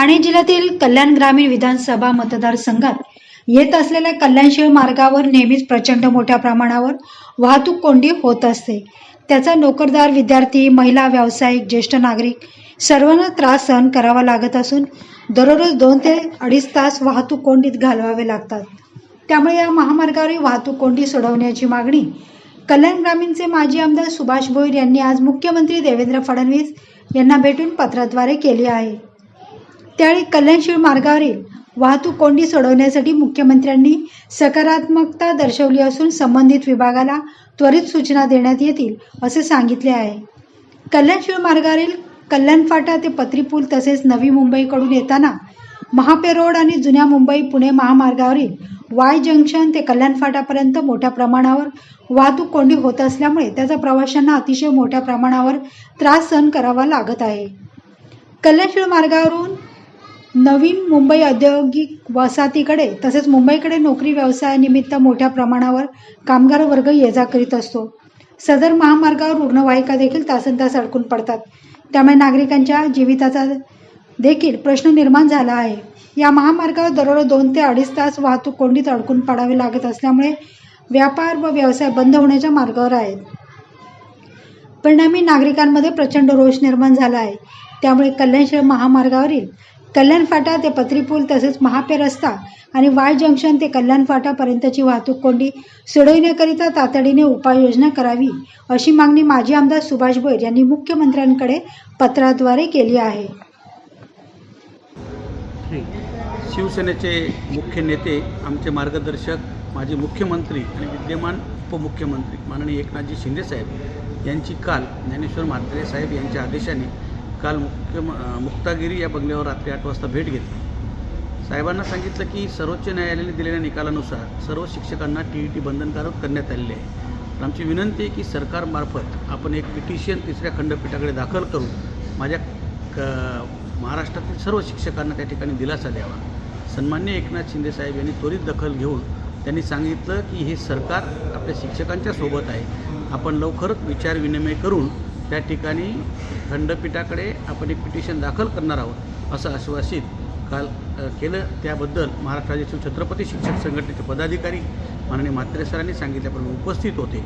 ठाणे जिल्ह्यातील कल्याण ग्रामीण विधानसभा मतदारसंघात येत असलेल्या कल्याणशील मार्गावर नेहमीच प्रचंड मोठ्या प्रमाणावर वाहतूक कोंडी होत असते. त्याचा नोकरदार विद्यार्थी महिला व्यावसायिक ज्येष्ठ नागरिक सर्वांना त्रास सहन करावा लागत असून दररोज दोन ते अडीच तास वाहतूक कोंडीत घालवावे लागतात. त्यामुळे या महामार्गावरील वाहतूक कोंडी सोडवण्याची मागणी कल्याण ग्रामीणचे माजी आमदार सुभाष भोईर यांनी आज मुख्यमंत्री देवेंद्र फडणवीस यांना भेटून पत्राद्वारे केली आहे. त्यावेळी कल्याणशील मार्गावरील वाहतूक कोंडी सोडवण्यासाठी मुख्यमंत्र्यांनी सकारात्मकता दर्शवली असून संबंधित विभागाला त्वरित सूचना देण्यात येतील असे सांगितले आहे. कल्याणशील मार्गावरील कल्याण फाटा ते पत्रीपूल तसेच नवी मुंबईकडून येताना महापे रोड आणि जुन्या मुंबई पुणे महामार्गावरील वाय जंक्शन ते कल्याण फाटापर्यंत मोठ्या प्रमाणावर वाहतूक कोंडी होत असल्यामुळे त्याचा प्रवाशांना अतिशय मोठ्या प्रमाणावर त्रास सहन करावा लागत आहे. कल्याणशील मार्गावरून नवीन मुंबई औद्योगिक वसाहतीकडे तसेच मुंबईकडे नोकरी व्यवसायानिमित्त मोठ्या प्रमाणावर कामगार वर्ग ये जा करीत असतो. सदर महामार्गावर रुग्णवाहिका देखील तासन तास अडकून पडतात. त्यामुळे नागरिकांच्या जीविताचा देखील प्रश्न निर्माण झाला आहे. या महामार्गावर दररोज दोन ते अडीच तास वाहतूक कोंडीत अडकून पडावे लागत असल्यामुळे व्यापार व व्यवसाय बंद होण्याच्या मार्गावर आहेत. परिणामी नागरिकांमध्ये प्रचंड रोष निर्माण झाला आहे. त्यामुळे कल्याणशीळ महामार्गावरील कल्याण फाटा ते पत्रीपूल तसेच महापे रस्ता आणि वाय जंक्शन ते कल्याण फाटापर्यंतची वाहतूक कोंडी सोडविण्याकरिता तातडीने उपाययोजना करावी अशी मागणी माजी आमदार सुभाष भोईर यांनी मुख्यमंत्र्यांकडे पत्राद्वारे केली आहे. शिवसेनेचे मुख्य नेते आमचे मार्गदर्शक माजी मुख्यमंत्री आणि विद्यमान उपमुख्यमंत्री माननीय एकनाथजी शिंदेसाहेब यांची काल ज्ञानेश्वर म्हात्रे साहेब यांच्या आदेशाने काल मुख्य मुक्तागिरी या बंगल्यावर रात्री आठ वाजता भेट घेतली. साहेबांना सांगितलं की सर्वोच्च न्यायालयाने दिलेल्या निकालानुसार सर्व शिक्षकांना टी ई टी बंधनकारक करण्यात आलेले आहे. तर आमची विनंती आहे की सरकारमार्फत आपण एक पिटिशन तिसऱ्या खंडपीठाकडे दाखल करून माझ्या क महाराष्ट्रातील सर्व शिक्षकांना त्या ठिकाणी दिलासा द्यावा. सन्मान्य एकनाथ शिंदे साहेब यांनी त्वरित दखल घेऊन त्यांनी सांगितलं की हे सरकार आपल्या शिक्षकांच्या सोबत आहे. आपण लवकरच विचारविनिमय करून त्या ठिकाणी खंडपीठाकडे आपण एक पिटिशन दाखल करणार आहोत असं आश्वासित काल केलं. त्याबद्दल महाराष्ट्र राज्याचे छत्रपती शिक्षक संघटनेचे पदाधिकारी माननीय म्हात्रे सरांनी सांगितल्याप्रमाणे उपस्थित होते.